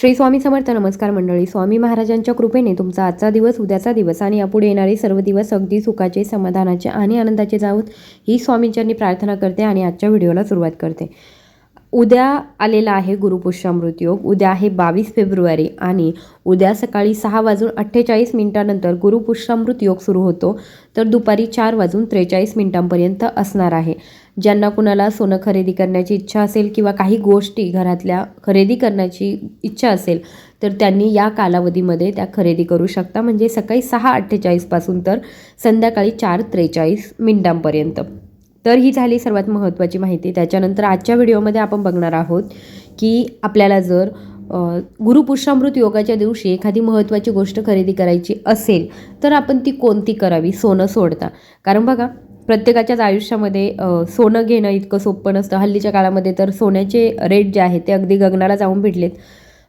श्री स्वामी समर्थ नमस्कार मंडळी स्वामी महाराजांच्या कृपेने तुमचा आजचा दिवस उद्याचा दिवस आणि यापुढे येणारे सर्व दिवस अगदी सुखाचे समाधानाचे आणि आनंदाचे जाऊत ही स्वामींच्यांनी प्रार्थना करते आणि आजच्या व्हिडिओला सुरुवात करते. उद्या आलेला आहे गुरुपुष्यामृत योग उद्या आहे बावीस फेब्रुवारी आणि उद्या सकाळी सहा वाजून अठ्ठेचाळीस मिनिटानंतर गुरुपुष्यामृत योग सुरू होतो. तर दुपारी चार वाजून त्रेचाळीस मिनिटांपर्यंत असणार आहे. ज्यांना कुणाला सोनं खरेदी करण्याची इच्छा असेल किंवा काही गोष्टी घरातल्या खरेदी करण्याची इच्छा असेल तर त्यांनी या कालावधीमध्ये त्या खरेदी करू शकता. म्हणजे सकाळी सहा अठ्ठेचाळीसपासून तर संध्याकाळी चार त्रेचाळीस मिनिटांपर्यंत. तर ही झाली सर्वात महत्त्वाची माहिती. त्याच्यानंतर आजच्या व्हिडिओमध्ये आपण बघणार आहोत की आपल्याला जर गुरुपुष्यामृत योगाच्या दिवशी एखादी महत्त्वाची गोष्ट खरेदी करायची असेल तर आपण ती कोणती करावी? सोनं सोडता. कारण बघा प्रत्येकाच्याच आयुष्यामध्ये सोनं घेणं इतकं सोपं नसतं. हल्लीच्या काळामध्ये तर सोन्याचे रेट जे आहेत ते अगदी गगनाला जाऊन भेटलेत.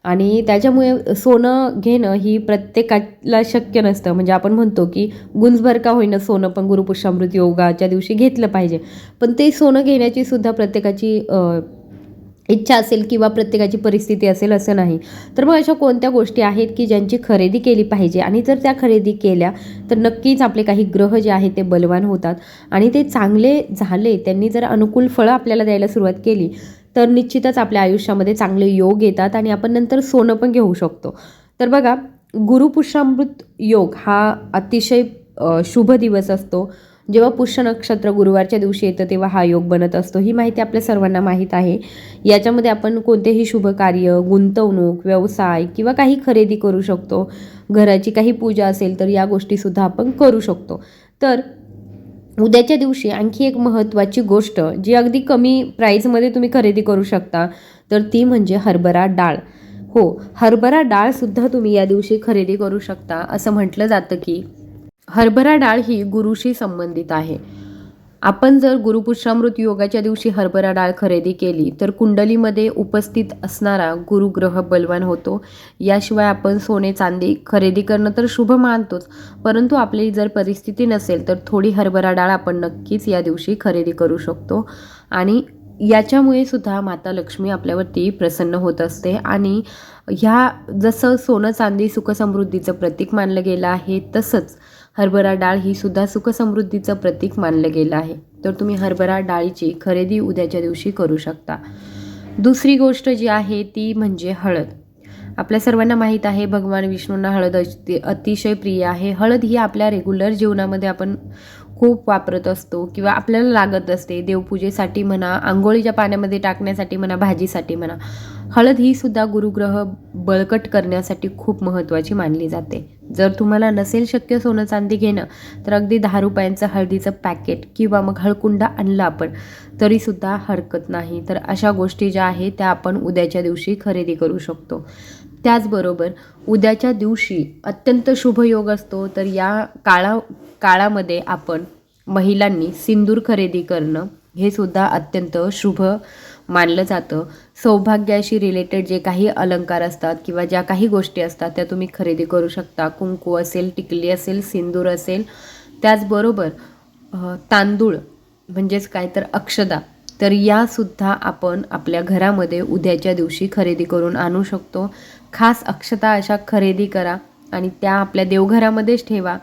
आणि त्याच्यामुळे सोनं घेणं ही प्रत्येकाला शक्य नसतं. म्हणजे आपण म्हणतो की गुंजभर का होईना सोनं पण गुरुपुष्यामृत योगाच्या दिवशी घेतलं पाहिजे. पण ते सोनं घेण्याची सुद्धा प्रत्येकाची इच्छा असेल किंवा प्रत्येकाची परिस्थिती असेल असं नाही. तर मग अशा कोणत्या गोष्टी आहेत की ज्यांची खरेदी केली पाहिजे? आणि जर त्या खरेदी केल्या तर नक्कीच आपले काही ग्रह जे आहेत ते बलवान होतात. आणि ते चांगले झाले त्यांनी जर अनुकूल फळं आपल्याला द्यायला सुरुवात केली तर निश्चितच आपल्या आयुष्यामध्ये चांगले योग येतात आणि आपण नंतर सोनं पण घेऊ शकतो. तर बघा गुरुपुष्यामृत योग हा अतिशय शुभ दिवस असतो. जेव्हा पुष्य नक्षत्र गुरुवारच्या दिवशी येतं तेव्हा हा योग बनत असतो. ही माहिती आपल्या सर्वांना माहीत आहे. याच्यामध्ये आपण कोणतेही शुभ कार्य गुंतवणूक व्यवसाय किंवा काही खरेदी करू शकतो. घराची काही पूजा असेल तर या गोष्टीसुद्धा आपण करू शकतो. तर उद्याच्या दिवशी आणखी एक महत्त्वाची गोष्ट जी अगदी कमी प्राईजमध्ये तुम्ही खरेदी करू शकता तर ती म्हणजे हरभरा डाळ. हो हरभरा डाळसुद्धा तुम्ही या दिवशी खरेदी करू शकता असं म्हटलं जातं की हरभरा डाळ ही गुरुशी संबंधित आहे. आपण जर गुरुपुष्यामृत योगाच्या दिवशी हरभरा डाळ खरेदी केली तर कुंडलीमध्ये उपस्थित असणारा गुरुग्रह बलवान होतो. याशिवाय आपण सोने चांदी खरेदी करणं तर शुभ मानतोच परंतु आपली जर परिस्थिती नसेल तर थोडी हरभरा डाळ आपण नक्कीच या दिवशी खरेदी करू शकतो. आणि याच्यामुळे सुद्धा माता लक्ष्मी आपल्यावरती प्रसन्न होत असते. आणि ह्या जसं सोनं चांदी सुखसमृद्धीचं प्रतीक मानलं गेलं आहे तसंच हरभरा डाळ ही सुद्धा सुखसमृद्धीचं प्रतीक मानलं गेलं आहे. तर तुम्ही हरभरा डाळीची खरेदी उद्याच्या दिवशी करू शकता. दुसरी गोष्ट जी आहे ती म्हणजे हळद. आपल्या सर्वांना माहीत आहे भगवान विष्णूंना हळद अति अतिशय प्रिय आहे. हळद ही आपल्या रेग्युलर जीवनामध्ये आपण खूप वापरत असतो किंवा आपल्याला लागत असते. देवपूजेसाठी म्हणा आंघोळीच्या पाण्यामध्ये टाकण्यासाठी म्हणा भाजीसाठी म्हणा. हळद ही सुद्धा गुरुग्रह बळकट करण्यासाठी खूप महत्त्वाची मानली जाते. जर तुम्हाला नसेल शक्य सोनं चांदी घेणं तर अगदी दहा रुपयांचं हळदीचं पॅकेट किंवा मग हळकुंडा आणला आपण तरीसुद्धा हरकत नाही. तर अशा गोष्टी ज्या आहेत त्या आपण उद्याच्या दिवशी खरेदी करू शकतो. त्याचबरोबर उद्याच्या दिवशी अत्यंत शुभ योग असतो तर या काळा काळामध्ये आपण महिलांनी सिंदूर खरेदी करणं हे सुद्धा अत्यंत शुभ मानलं जातं. सौभाग्याशी रिलेटेड जे काही अलंकार असतात किंवा ज्या काही गोष्टी असतात त्या तुम्ही खरेदी करू शकता. कुंकू असेल टिकली असेल सिंदूर असेल. त्याचबरोबर तांदूळ म्हणजेच काय तर अक्षदा तर यासुद्धा आपण आपल्या घरामध्ये उद्याच्या दिवशी खरेदी करून आणू शकतो. खास अक्षता अशा खरेदी करा आणि त्या आपल्या देवघरामध्येच ठेवा.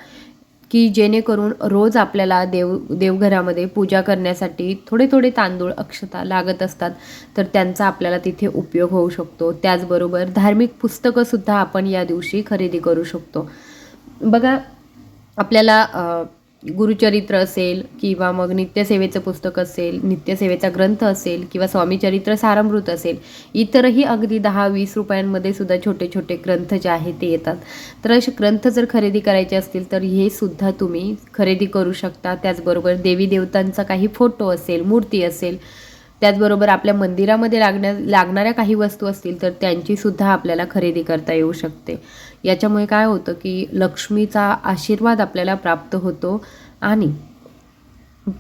की जेणेकरून रोज आपल्याला देव देवघरामध्ये पूजा करण्यासाठी थोडे थोडे तांदूळ अक्षता लागत असतात तर त्यांचा आपल्याला तिथे उपयोग होऊ शकतो. त्याचबरोबर धार्मिक पुस्तकंसुद्धा आपण या दिवशी खरेदी करू शकतो. बघा आपल्याला गुरुचरित्र असेल किंवा मग नित्यसेवेचं पुस्तक असेल नित्यसेवेचा ग्रंथ असेल किंवा स्वामीचरित्र सारामृत असेल इतरही अगदी दहा वीस रुपयांमध्ये सुद्धा छोटे छोटे ग्रंथ जे आहेत ते येतात. तर असे ग्रंथ जर खरेदी करायचे असतील तर हे सुद्धा तुम्ही खरेदी करू शकता. त्याचबरोबर देवी देवतांचा काही फोटो असेल मूर्ती असेल त्याचबरोबर आपल्या मंदिरामध्ये लागण्या लागणाऱ्या काही वस्तू असतील तर त्यांचीसुद्धा आपल्याला खरेदी करता येऊ शकते. याच्यामुळे काय होतं की लक्ष्मीचा आशीर्वाद आपल्याला प्राप्त होतो आणि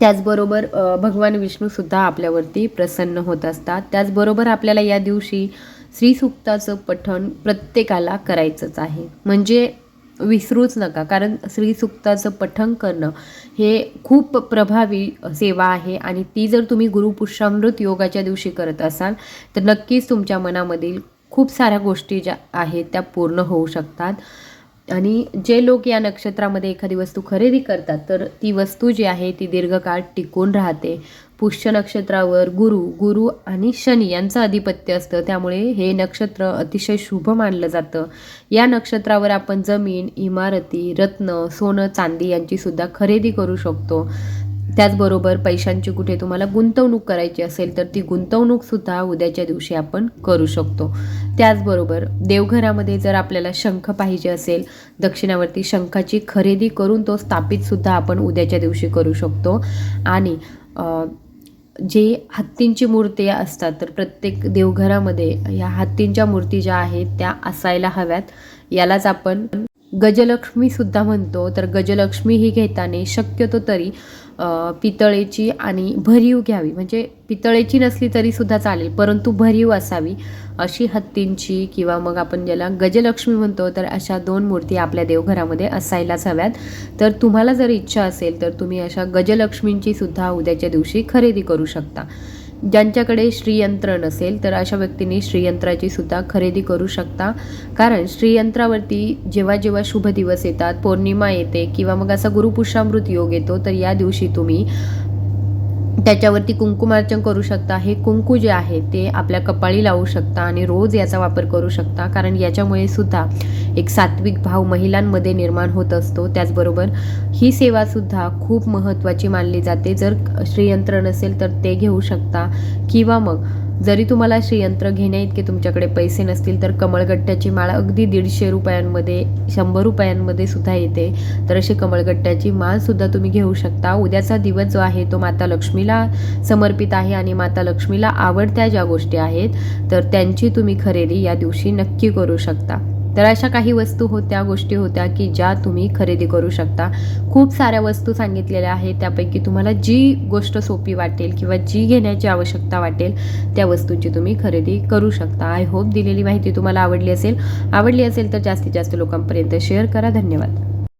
त्याचबरोबर भगवान विष्णूसुद्धा आपल्यावरती प्रसन्न होत असतात. त्याचबरोबर आपल्याला या दिवशी श्रीसुक्ताचं पठण प्रत्येकाला करायचंच आहे. म्हणजे विसरूच नका. कारण श्रीसुक्ताचं पठण करणं हे खूप प्रभावी सेवा आहे आणि ती जर तुम्ही गुरुपुष्यामृत योगाच्या दिवशी करत असाल तर नक्कीच तुमच्या मनामधील खूप साऱ्या गोष्टी ज्या आहेत त्या पूर्ण होऊ शकतात. आणि जे लोक या नक्षत्रामध्ये एखादी वस्तू खरेदी करतात तर ती वस्तू जी आहे ती दीर्घकाळ टिकून राहते. पुष्य नक्षत्रावर गुरु गुरु आणि शनी यांचं अधिपत्य असतं. त्यामुळे हे नक्षत्र अतिशय शुभ मानलं जातं. या नक्षत्रावर आपण जमीन इमारती रत्न सोनं चांदी यांची सुद्धा खरेदी करू शकतो. त्याचबरोबर पैशांची कुठे तुम्हाला गुंतवणूक करायची असेल तर ती गुंतवणूकसुद्धा उद्याच्या दिवशी आपण करू शकतो. त्याचबरोबर देवघरामध्ये जर आपल्याला शंख पाहिजे असेल दक्षिणावरती शंखाची खरेदी करून तो स्थापितसुद्धा आपण उद्याच्या दिवशी करू शकतो. आणि जे हत्तींची मूर्ती असतात तर प्रत्येक देवघरामध्ये ह्या हत्तींच्या मूर्ती ज्या आहेत त्या असायला हव्यात. यालाच आपण गजलक्ष्मीसुद्धा म्हणतो. तर गजलक्ष्मी ही घेताना शक्यतो तरी पितळेची आणि भरीव घ्यावी. म्हणजे पितळेची नसली तरी सुद्धा चालेल परंतु भरीव असावी. अशी हत्तींची किंवा मग आपण ज्याला गजलक्ष्मी म्हणतो तर अशा दोन मूर्ती आपल्या देवघरामध्ये असायलाच हव्यात. तर तुम्हाला जर इच्छा असेल तर तुम्ही अशा गजलक्ष्मींची सुद्धा उद्याच्या दिवशी खरेदी करू शकता. ज्यांच्याकडे श्रीयंत्र नसेल तर अशा व्यक्तींनी श्रीयंत्राची सुद्धा खरेदी करू शकता. कारण श्रीयंत्रावरती जेव्हा जेव्हा शुभ दिवस येतात पौर्णिमा येते किंवा मग असा गुरुपुष्यामृत योग येतो तर या दिवशी तुम्ही त्याच्यावरती कुंकुमार्चन करू शकता. हे कुंकू जे आहे ते आपल्या कपाळी लावू शकता आणि रोज याचा वापर करू शकता. कारण याच्यामुळे सुद्धा एक सात्विक भाव महिलांमध्ये निर्माण होत असतो. त्याचबरोबर ही सेवासुद्धा खूप महत्त्वाची मानली जाते. जर श्रीयंत्र नसेल तर ते घेऊ शकता. किंवा मग जरी तुम्हाला श्रीयंत्र घेण्या इतके तुमच्याकडे पैसे नसतील तर कमळगट्ट्याची माळ अगदी दीडशे रुपयांमध्ये शंभर रुपयांमध्ये सुद्धा येते. तर अशी कमळगट्ट्याची माळसुद्धा तुम्ही घेऊ शकता. उद्याचा दिवस जो आहे तो माता लक्ष्मीला समर्पित आहे आणि माता लक्ष्मीला आवडत्या ज्या गोष्टी आहेत तर त्यांची तुम्ही खरेदी या दिवशी नक्की करू शकता. तर अशा काही वस्तू होत्या गोष्टी होत्या की ज्या तुम्ही खरेदी करू शकता. खूप साऱ्या वस्तू सांगितलेल्या आहेत त्यापैकी तुम्हाला जी गोष्ट सोपी वाटेल किंवा जी घेण्याची आवश्यकता वाटेल त्या वस्तूची तुम्ही खरेदी करू शकता. आय होप दिलेली माहिती तुम्हाला आवडली असेल. आवडली असेल तर जास्तीत जास्त लोकांपर्यंत शेअर करा. धन्यवाद.